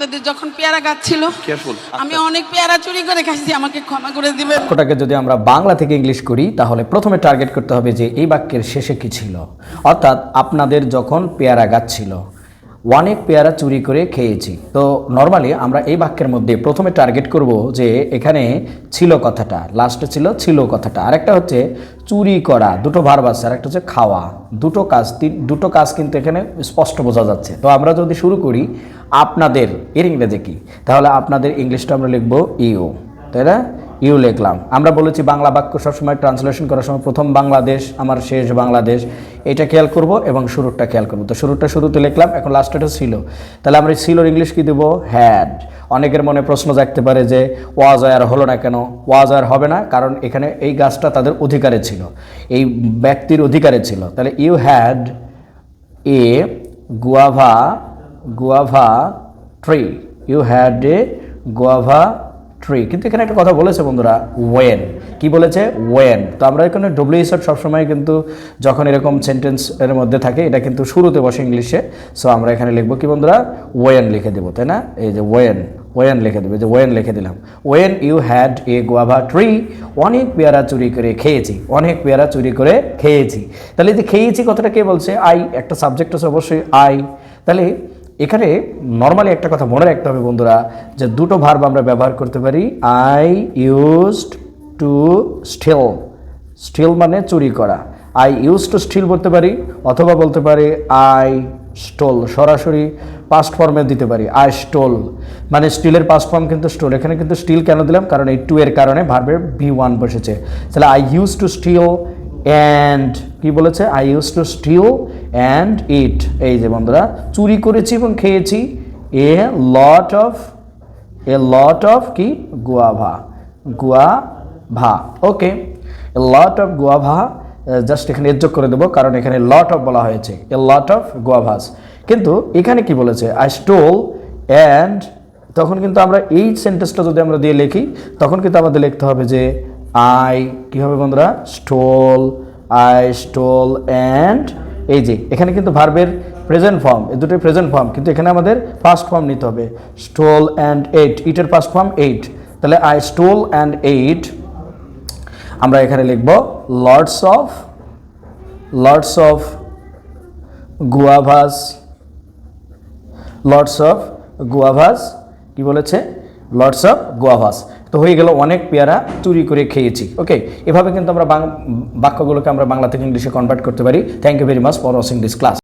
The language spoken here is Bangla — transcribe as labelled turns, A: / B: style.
A: আপনাদের যখন পেয়ারা গাছ ছিল আমি অনেক পেয়ারা চুরি করে খাইছি আমাকে ক্ষমা করে দিবেন।
B: বাক্যটাকে যদি আমরা বাংলা থেকে ইংলিশ করি তাহলে প্রথমে টার্গেট করতে হবে যে এই বাক্যের শেষে কি ছিল। অর্থাৎ আপনাদের যখন পেয়ারা গাছ ছিল অনেক পেয়ারা চুরি করে খেয়েছি। তো নর্মালি আমরা এই বাক্যের মধ্যে প্রথমে টার্গেট করব যে এখানে ছিল কথাটা লাস্টে ছিল ছিল কথাটা। আরেকটা হচ্ছে চুরি করা, দুটো ভার আছে আর একটা হচ্ছে খাওয়া। দুটো কাজ, তিন, দুটো কাজ কিন্তু এখানে স্পষ্ট বোঝা যাচ্ছে। তো আমরা যদি শুরু করি, আপনাদের, এর ইংরেজি কি? তাহলে আপনাদের ইংলিশটা আমরা লিখব ইউ। তাই না? ইউ লিখলাম। আমরা বলেছি বাংলা বাক্য সবসময় ট্রান্সলেশন করার সময় প্রথম বাংলাদেশ, আমার শেষ বাংলাদেশ। এটা খেয়াল করব এবং শুরুটা খেয়াল করব। তো শুরুটা শুরুতে লিখলাম, এখন লাস্টটা ছিল। তাহলে আমরা সিলোর ইংলিশ কি দেবো? হ্যাড অনেকের মনে প্রশ্ন জাগতে পারে যে, ওয়াজ আর হলো না কেন? ওয়াজ আর হবে না, কারণ এখানে এই গাছটা তাদের অধিকারে ছিল। এই ব্যক্তির অধিকারে ছিল। তাহলে you had a guava guava tree you had a guava tree কিন্তু এখানে একটা কথা বলেছে বন্ধুরা ওয়েন কি বলেছে? ওয়েন তো আমরা এখানে ডব্লিউ শট সবসময় কিন্তু যখন এরকম সেন্টেন্স এর মধ্যে থাকে, এটা কিন্তু শুরুতে বসে ইংলিশে সো আমরা এখানে লিখব কি বন্ধুরা? ওয়েন লিখে দেবো, তাই না? এই যে ওয়েন ওয়েন লিখে দেবে, যে ওয়েন লিখে দিলাম। When, you had a guava tree, অনেক পেয়ারা চুরি করে খেয়েছি, অনেক পেয়ারা চুরি করে খেয়েছি। তাহলে যে খেয়েছি কথাটা কে বলছে? আই, একটা সাবজেক্ট আছে অবশ্যই আই। তাহলে এখানে নর্মালি একটা কথা মনে রাখতে হবে বন্ধুরা, যে দুটো ভার্ব আমরা ব্যবহার করতে পারি। I used to steal. Steal মানে চুরি করা। আই ইউজ টু স্টিল বলতে পারি, অথবা বলতে পারি আই স্টোল। সরাসরি পাস্ট ফর্মে দিতে পারি আই স্টোল মানে স্টিলের পাস্ট ফর্ম কিন্তু স্টোল এখানে কিন্তু স্টিল কেন দিলাম? কারণ এই টু এর কারণে ভার্বের ভি ওয়ান বসেছে। তাহলে I use to steal and কি বলেছে? I use to steal and eat এই যে বন্ধুরা, চুরি করেছি এবং খেয়েছি। A lot of a lot of কি? Guava. Guava. Okay a lot of guava just এখানে যোগ করে দেবো, কারণ এখানে লট অফ বলা হয়েছে। এ লট অফ গুয়াভাস কিন্তু এখানে কি বলেছে? আই স্টোল অ্যান্ড তখন কিন্তু আমরা এই সেন্টেন্সটা যদি আমরা দিয়ে লিখি, তখন কিন্তু আমাদের লিখতে হবে যে আই কী হবে বন্ধুরা? স্টোল আই স্টোল অ্যান্ড এই যে, এখানে কিন্তু ভার্বের প্রেজেন্ট ফর্ম এই দুটোই প্রেজেন্ট ফর্ম কিন্তু এখানে আমাদের ফার্স্ট ফর্ম নিতে হবে। স্টোল অ্যান্ড এইট ইটের ফার্স্ট ফর্ম এইট তাহলে আই স্টোল অ্যান্ড এইট আমরা এখানে লিখব lords of lords of guavas lords of guavas, কি বলেছে? Lords of guavas. তো হয়ে গেল অনেক পেয়ারা চুরি করে খেয়েছি ওকে এভাবে কিন্তু আমরা বাক্যগুলোকে আমরা বাংলা থেকে ইংলিশে কনভার্ট করতে পারি। Thank you very much for watching this class